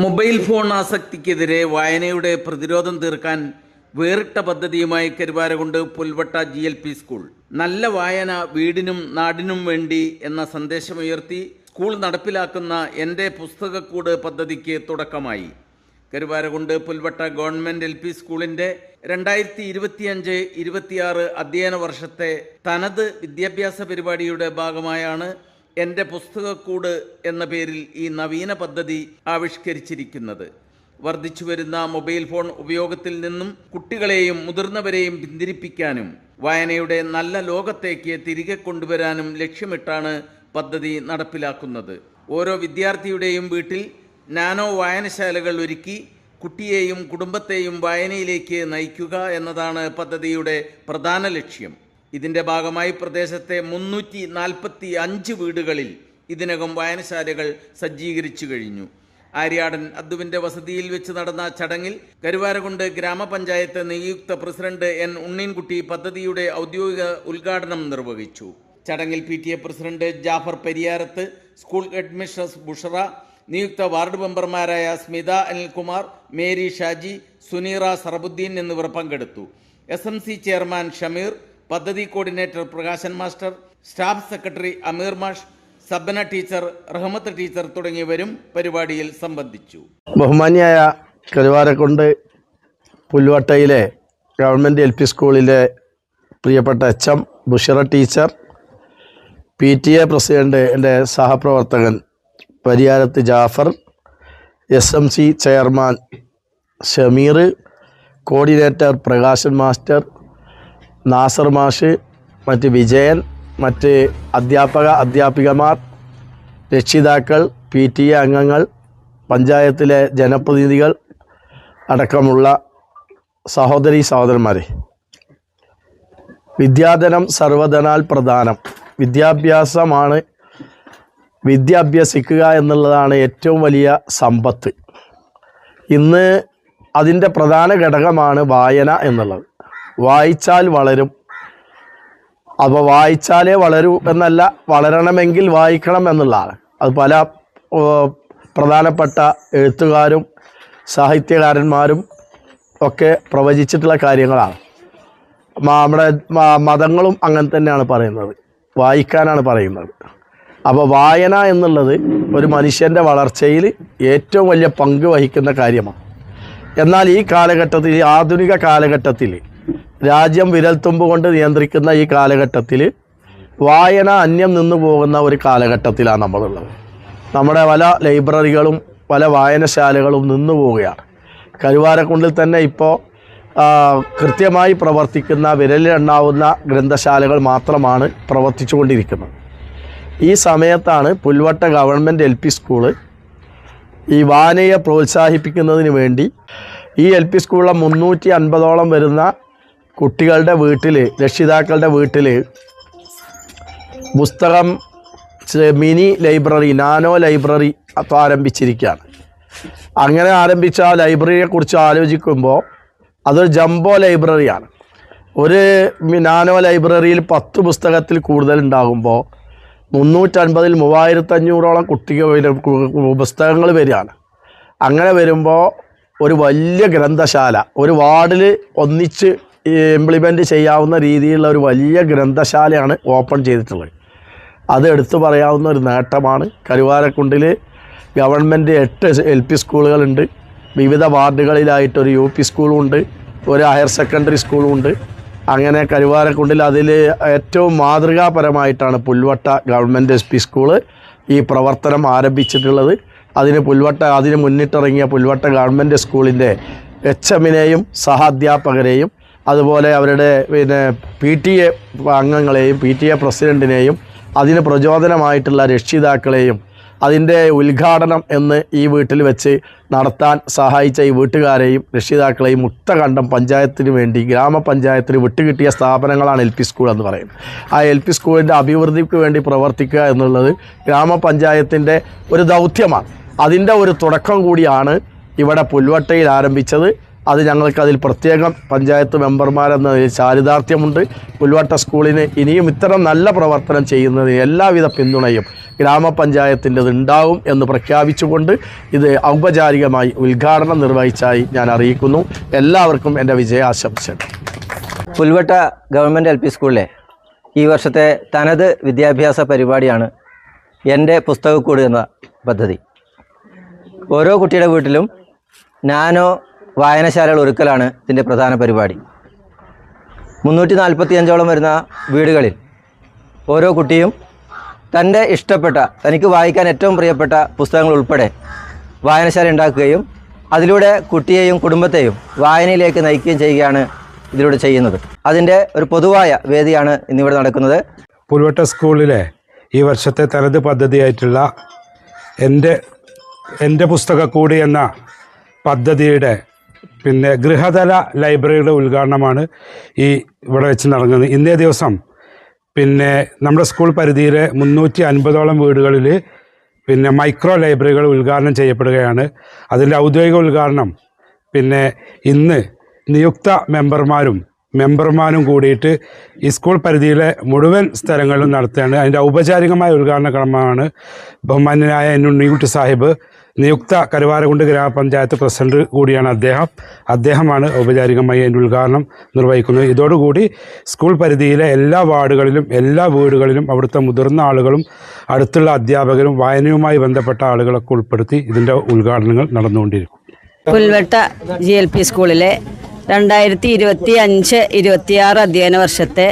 Mobile phone ആസക്തിക്കെതിരെ വായനയുടെ പ്രതിരോധം തീർക്കാൻ വേറിട്ട പദ്ധതിയുമായി Karuvarakundu Pulvetta G L P school. നല്ല വായന വീടിനും നാടിനും വേണ്ടി എന്ന സന്ദേശമുയർത്തി സ്കൂൾ നടപ്പിലാക്കുന്ന എന്റെ പുസ്തകക്കൂട് പദ്ധതിക്ക് തുടക്കമായി. Karuvarakundu Pulvetta government L P സ്കൂളിന്റെ രണ്ടായിരത്തി ഇരുപത്തിയഞ്ച് ഇരുപത്തിയാറ് അധ്യയന വർഷത്തെ തനത് വിദ്യാഭ്യാസ പരിപാടിയുടെ ഭാഗമായാണ് എന്റെ പുസ്തകക്കൂട് എന്ന പേരിൽ ഈ നവീന പദ്ധതി ആവിഷ്കരിച്ചിരിക്കുന്നത്. വർദ്ധിച്ചു വരുന്ന മൊബൈൽ ഫോൺ ഉപയോഗത്തിൽ നിന്നും കുട്ടികളെയും മുതിർന്നവരെയും പിന്തിരിപ്പിക്കാനും വായനയുടെ നല്ല ലോകത്തേക്ക് തിരികെ കൊണ്ടുവരാനും ലക്ഷ്യമിട്ടാണ് പദ്ധതി നടപ്പിലാക്കുന്നത്. ഓരോ വിദ്യാർത്ഥിയുടെയും വീട്ടിൽ നാനോ വായനശാലകൾ ഒരുക്കി കുട്ടിയെയും കുടുംബത്തെയും വായനയിലേക്ക് നയിക്കുക എന്നതാണ് പദ്ധതിയുടെ പ്രധാന ലക്ഷ്യം. ഇതിന്റെ ഭാഗമായി പ്രദേശത്തെ മുന്നൂറ്റി നാൽപ്പത്തി അഞ്ച് വീടുകളിൽ ഇതിനകം വായനശാലകൾ സജ്ജീകരിച്ചു കഴിഞ്ഞു. ആര്യാടൻ അദ്ദുവിന്റെ വസതിയിൽ വെച്ച് നടന്ന ചടങ്ങിൽ കരുവാരകുണ്ട് ഗ്രാമപഞ്ചായത്ത് നിയുക്ത പ്രസിഡന്റ് എൻ ഉണ്ണീൻകുട്ടി പദ്ധതിയുടെ ഔദ്യോഗിക ഉദ്ഘാടനം നിർവഹിച്ചു. ചടങ്ങിൽ P T A president Jafar Periyarath school headmistress Bushara നിയുക്ത വാർഡ് മെമ്പർമാരായ സ്മിത അനിൽകുമാർ മേരി ഷാജി സുനീറ സറബുദ്ദീൻ എന്നിവർ പങ്കെടുത്തു. S M C chairman Shameer പദ്ധതി coordinator Prakashan master staff secretary Ameer മാഷ് സബന ടീച്ചർ റഹ്മത്ത് ടീച്ചർ തുടങ്ങിയവരും പരിപാടിയിൽ സംബന്ധിച്ചു. ബഹുമാന്യായ കരുവാരക്കുണ്ട് പുൽവട്ടയിലെ ഗവൺമെന്റ് എൽ പി സ്കൂളിലെ പ്രിയപ്പെട്ട H M Bushara teacher P T A president എന്റെ സഹപ്രവർത്തകൻ Pariyarath Jafar S M C chairman Shameer coordinator Prakashan master Nasar മാഷ് മറ്റ് വിജയൻ മറ്റ് അധ്യാപക അധ്യാപികമാർ രക്ഷിതാക്കൾ പി ടി എ അംഗങ്ങൾ പഞ്ചായത്തിലെ ജനപ്രതിനിധികൾ അടക്കമുള്ള സഹോദരി സഹോദരന്മാരെ. വിദ്യാധനം സർവധനാൽ പ്രധാനം. വിദ്യാഭ്യാസമാണ് വിദ്യ അഭ്യസിക്കുക എന്നുള്ളതാണ് ഏറ്റവും വലിയ സമ്പത്ത്. ഇന്ന് അതിന്റെ പ്രധാന ഘടകമാണ് വായന എന്നുള്ളത്. വായിച്ചാൽ വളരും. അപ്പോൾ വായിച്ചാലേ വളരൂ എന്നല്ല വളരണമെങ്കിൽ വായിക്കണം എന്നുള്ളതാണ്. അത് പല പ്രധാനപ്പെട്ട എഴുത്തുകാരും സാഹിത്യകാരന്മാരും ഒക്കെ പ്രവചിച്ചിട്ടുള്ള കാര്യങ്ങളാണ്. നമ്മുടെ മതങ്ങളും അങ്ങനെ തന്നെയാണ് പറയുന്നത്. വായിക്കാനാണ് പറയുന്നത്. അപ്പോൾ വായന എന്നുള്ളത് ഒരു മനുഷ്യന്റെ വളർച്ചയിൽ ഏറ്റവും വലിയ പങ്ക് വഹിക്കുന്ന കാര്യമാണ്. എന്നാൽ ഈ കാലഘട്ടത്തിൽ ആധുനിക കാലഘട്ടത്തിൽ രാജ്യം വിരൽത്തുമ്പ് കൊണ്ട് നിയന്ത്രിക്കുന്ന ഈ കാലഘട്ടത്തിൽ വായന അന്യം നിന്നു പോകുന്ന ഒരു കാലഘട്ടത്തിലാണ് നമ്മളുള്ളത്. നമ്മുടെ പല ലൈബ്രറികളും പല വായനശാലകളും നിന്നു പോവുകയാണ്. കരുവാരക്കുണ്ടിൽ തന്നെ ഇപ്പോൾ കൃത്യമായി പ്രവർത്തിക്കുന്ന വിരലിലെണ്ണാവുന്ന ഗ്രന്ഥശാലകൾ മാത്രമാണ് പ്രവർത്തിച്ചു കൊണ്ടിരിക്കുന്നത് ഈ സമയത്താണ് Pulvetta government L P school ഈ വായനയെ പ്രോത്സാഹിപ്പിക്കുന്നതിന് വേണ്ടി ഈ എൽ പി സ്കൂളിലെ മുന്നൂറ്റി അൻപതോളം വരുന്ന കുട്ടികളുടെ വീട്ടിൽ രക്ഷിതാക്കളുടെ വീട്ടിൽ പുസ്തകം മിനി ലൈബ്രറി നാനോ ലൈബ്രറി അപ്പോൾ ആരംഭിച്ചിരിക്കുകയാണ്. അങ്ങനെ ആരംഭിച്ച ആ ലൈബ്രറിയെക്കുറിച്ച് ആലോചിക്കുമ്പോൾ അതൊരു ജംബോ ലൈബ്രറിയാണ്. ഒരു നാനോ ലൈബ്രറിയിൽ പത്ത് പുസ്തകത്തിൽ കൂടുതൽ ഉണ്ടാകുമ്പോൾ മുന്നൂറ്റൻപതിൽ മൂവായിരത്തഞ്ഞൂറോളം കുട്ടികൾ പുസ്തകങ്ങൾ വരികയാണ്. അങ്ങനെ വരുമ്പോൾ ഒരു വലിയ ഗ്രന്ഥശാല ഒരു വാർഡിൽ ഒന്നിച്ച് ഇംപ്ലിമെന്റ് ചെയ്യാവുന്ന രീതിയിലുള്ള ഒരു വലിയ ഗ്രന്ഥശാലയാണ് ഓപ്പൺ ചെയ്തിട്ടുള്ളത്. അത് എടുത്തു പറയാവുന്ന ഒരു നേട്ടമാണ്. കരുവാരക്കുണ്ടിൽ ഗവൺമെന്റ് എട്ട് എൽ പി സ്കൂളുകളുണ്ട് വിവിധ വാർഡുകളിലായിട്ട് ഒരു യു പി സ്കൂളുണ്ട് ഒരു ഹയർ സെക്കൻഡറി സ്കൂളുണ്ട് അങ്ങനെ കരുവാരക്കുണ്ടിൽ അതിൽ ഏറ്റവും മാതൃകാപരമായിട്ടാണ് Pulvetta government S P school ഈ പ്രവർത്തനം ആരംഭിച്ചിട്ടുള്ളത്. അതിന് പുൽവട്ട അതിന് മുന്നിട്ടിറങ്ങിയ പുൽവട്ട ഗവൺമെന്റ് സ്കൂളിന്റെ എച്ച് എമ്മിനെയും സഹാധ്യാപകരെയും അതുപോലെ അവരുടെ പിന്നെ പി ടി എ അംഗങ്ങളെയും പി ടി എ പ്രസിഡന്റിനെയും അതിന് പ്രചോദനമായിട്ടുള്ള രക്ഷിതാക്കളെയും അതിന്റെ ഉദ്ഘാടനം എന്ന് ഈ വീട്ടിൽ വെച്ച് നടത്താൻ സഹായിച്ച ഈ വീട്ടുകാരെയും രക്ഷിതാക്കളെയും മുക്തകണ്ഠം പഞ്ചായത്തിന് വേണ്ടി ഗ്രാമപഞ്ചായത്തിന് വിട്ടുകിട്ടിയ സ്ഥാപനങ്ങളാണ് എൽ പി സ്കൂൾ എന്ന് പറയുന്നത്. ആ എൽ പി സ്കൂളിന്റെ അഭിവൃദ്ധിക്ക് വേണ്ടി പ്രവർത്തിക്കുക എന്നുള്ളത് ഗ്രാമപഞ്ചായത്തിന്റെ ഒരു ദൗത്യമാണ്. അതിന്റെ ഒരു തുടക്കം കൂടിയാണ് ഇവിടെ പുൽവട്ടയിൽ ആരംഭിച്ചത്. അത് ഞങ്ങൾക്ക് അതിൽ പ്രത്യേകം പഞ്ചായത്ത് മെമ്പർമാരെന്ന നിലയിൽ ചാരിതാർത്ഥ്യമുണ്ട്. പുൽവട്ട സ്കൂളിന് ഇനിയും ഇത്തരം നല്ല പ്രവർത്തനം ചെയ്യുന്നതിന് എല്ലാവിധ പിന്തുണയും ഗ്രാമപഞ്ചായത്തിന്റെത് ഉണ്ടാവും എന്ന് പ്രഖ്യാപിച്ചുകൊണ്ട് ഇത് ഔപചാരികമായി ഉദ്ഘാടനം നിർവഹിച്ചായി ഞാൻ അറിയിക്കുന്നു. എല്ലാവർക്കും എന്റെ വിജയാശംസകൾ. പുൽവട്ട ഗവൺമെന്റ് എൽ പി സ്കൂളിലെ ഈ വർഷത്തെ തനത് വിദ്യാഭ്യാസ പരിപാടിയാണ് എന്റെ പുസ്തകക്കൂട് എന്ന പദ്ധതി. ഓരോ കുട്ടിയുടെ വീട്ടിലും നാനോ വായനശാലകൾ ഒരുക്കലാണ് ഇതിന്റെ പ്രധാന പരിപാടി. മുന്നൂറ്റി നാൽപ്പത്തി അഞ്ചോളം വരുന്ന വീടുകളിൽ ഓരോ കുട്ടിയും തന്റെ ഇഷ്ടപ്പെട്ട തനിക്ക് വായിക്കാൻ ഏറ്റവും പ്രിയപ്പെട്ട പുസ്തകങ്ങൾ ഉൾപ്പെടെ വായനശാല ഉണ്ടാക്കുകയും അതിലൂടെ കുട്ടിയെയും കുടുംബത്തെയും വായനയിലേക്ക് നയിക്കുകയും ചെയ്യുകയാണ് ഇതിലൂടെ ചെയ്യുന്നത്. അതിന്റെ ഒരു പൊതുവായ വേദിയാണ് ഇന്നിവിടെ നടക്കുന്നത്. പുൽവട്ട സ്കൂളിലെ ഈ വർഷത്തെ തനത് പദ്ധതിയായിട്ടുള്ള എന്റെ എന്റെ പുസ്തകക്കൂട് എന്ന പദ്ധതിയുടെ പിന്നെ ഗൃഹതല ലൈബ്രറിയുടെ ഉദ്ഘാടനമാണ് ഈ ഇവിടെ വെച്ച് നടക്കുന്നത്. ഇന്നേ ദിവസം പിന്നെ നമ്മുടെ സ്കൂൾ പരിധിയിലെ മുന്നൂറ്റി അൻപതോളം വീടുകളിൽ പിന്നെ മൈക്രോ ലൈബ്രറികൾ ഉദ്ഘാടനം ചെയ്യപ്പെടുകയാണ്. അതിന്റെ ഔദ്യോഗിക ഉദ്ഘാടനം പിന്നെ ഇന്ന് നിയുക്ത മെമ്പർമാരും മെമ്പർമാരും കൂടിയിട്ട് ഈ സ്കൂൾ പരിധിയിലെ മുഴുവൻ സ്ഥലങ്ങളിലും നടത്തുകയാണ്. അതിന്റെ ഔപചാരികമായ ഉദ്ഘാടന ക്രമമാണ് ബഹുമാന്യനായ എൻ ഉണ്ണിക്കുട്ടി സാഹിബ് നിയുക്ത കരുവാരകുണ്ട് ഗ്രാമപഞ്ചായത്ത് പ്രസിഡന്റ് കൂടിയാണ് അദ്ദേഹം. അദ്ദേഹമാണ് ഔപചാരികമായി അതിന്റെ ഉദ്ഘാടനം നിർവഹിക്കുന്നത്. ഇതോടുകൂടി സ്കൂൾ പരിധിയിലെ എല്ലാ വാർഡുകളിലും എല്ലാ വീടുകളിലും അവിടുത്തെ മുതിർന്ന ആളുകളും അടുത്തുള്ള അധ്യാപകരും വായനയുമായി ബന്ധപ്പെട്ട ആളുകളൊക്കെ ഉൾപ്പെടുത്തി ഇതിന്റെ ഉദ്ഘാടനങ്ങൾ നടന്നുകൊണ്ടിരിക്കും. പുൽവട്ട ജി എൽ പി സ്കൂളിലെ രണ്ടായിരത്തി ഇരുപത്തി അഞ്ച് ഇരുപത്തിയാറ് അധ്യയന വർഷത്തെ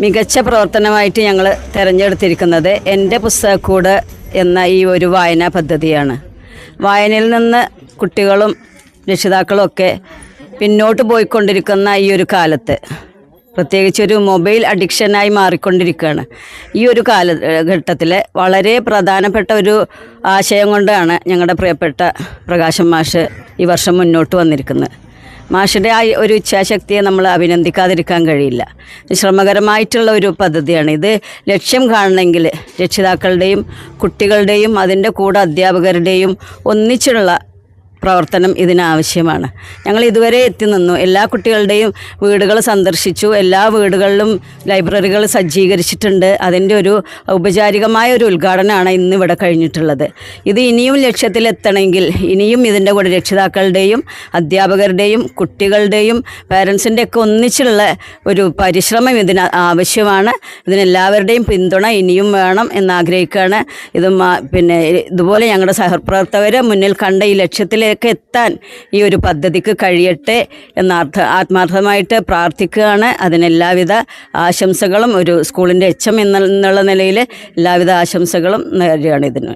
മികച്ച പ്രവർത്തനമായിട്ട് ഞങ്ങൾ തിരഞ്ഞെടുത്തിരിക്കുന്നത് എന്റെ പുസ്തകക്കൂട് എന്ന ഈ ഒരു വായനാ പദ്ധതിയാണ്. വായനയിൽ നിന്ന് കുട്ടികളും രക്ഷിതാക്കളും ഒക്കെ പിന്നോട്ട് പോയിക്കൊണ്ടിരിക്കുന്ന ഈ ഒരു കാലത്ത് പ്രത്യേകിച്ച് ഒരു മൊബൈൽ അഡിക്ഷനായി മാറിക്കൊണ്ടിരിക്കുകയാണ്. ഈ ഒരു കാലഘട്ടത്തിൽ വളരെ പ്രധാനപ്പെട്ട ഒരു ആശയം കൊണ്ടാണ് ഞങ്ങളുടെ പ്രിയപ്പെട്ട പ്രകാശം മാഷ് ഈ വർഷം മുന്നോട്ട് വന്നിരിക്കുന്നത്. മാഷിന്റെ ആ ഒരു ഇച്ഛാശക്തിയെ നമ്മൾ അഭിനന്ദിക്കാതിരിക്കാൻ കഴിയില്ല. ശ്രമകരമായിട്ടുള്ള ഒരു പദ്ധതിയാണ്. ഇത് ലക്ഷ്യം കാണണമെങ്കിൽ രക്ഷിതാക്കളുടെയും കുട്ടികളുടെയും അതിന്റെ കൂടെ അധ്യാപകരുടെയും ഒന്നിച്ചുള്ള പ്രവർത്തനം ഇതിനാവശ്യമാണ്. ഞങ്ങൾ ഇതുവരെ എത്തി നിന്നു. എല്ലാ കുട്ടികളുടെയും വീടുകൾ സന്ദർശിച്ചു. എല്ലാ വീടുകളിലും ലൈബ്രറികൾ സജ്ജീകരിച്ചിട്ടുണ്ട്. അതിന്റെ ഒരു ഔപചാരികമായ ഒരു ഉദ്ഘാടനമാണ് ഇന്ന് ഇവിടെ കഴിഞ്ഞിട്ടുള്ളത്. ഇത് ഇനിയും ലക്ഷ്യത്തിലെത്തണമെങ്കിൽ ഇനിയും ഇതിന്റെ കൂടെ രക്ഷിതാക്കളുടെയും അധ്യാപകരുടെയും കുട്ടികളുടെയും പേരൻസിന്റെ ഒക്കെ ഒന്നിച്ചുള്ള ഒരു പരിശ്രമം ഇതിന് ആവശ്യമാണ്. ഇതിനെല്ലാവരുടെയും പിന്തുണ ഇനിയും വേണം എന്നാഗ്രഹിക്കുകയാണ്. ഇത് പിന്നെ ഇതുപോലെ ഞങ്ങളുടെ സഹപ്രവർത്തകരെ മുന്നിൽ കണ്ട ഈ ലക്ഷ്യത്തിലേക്ക് എത്താൻ ഈ ഒരു പദ്ധതിക്ക് കഴിയട്ടെ എന്നാർത്ഥ ആത്മാർത്ഥമായിട്ട് പ്രാർത്ഥിക്കുകയാണ്. അതിനെല്ലാവിധ ആശംസകളും ഒരു സ്കൂളിന്റെ എച്ചം എന്നുള്ള നിലയിൽ എല്ലാവിധ ആശംസകളും നേരുകയാണ് ഇതിന്.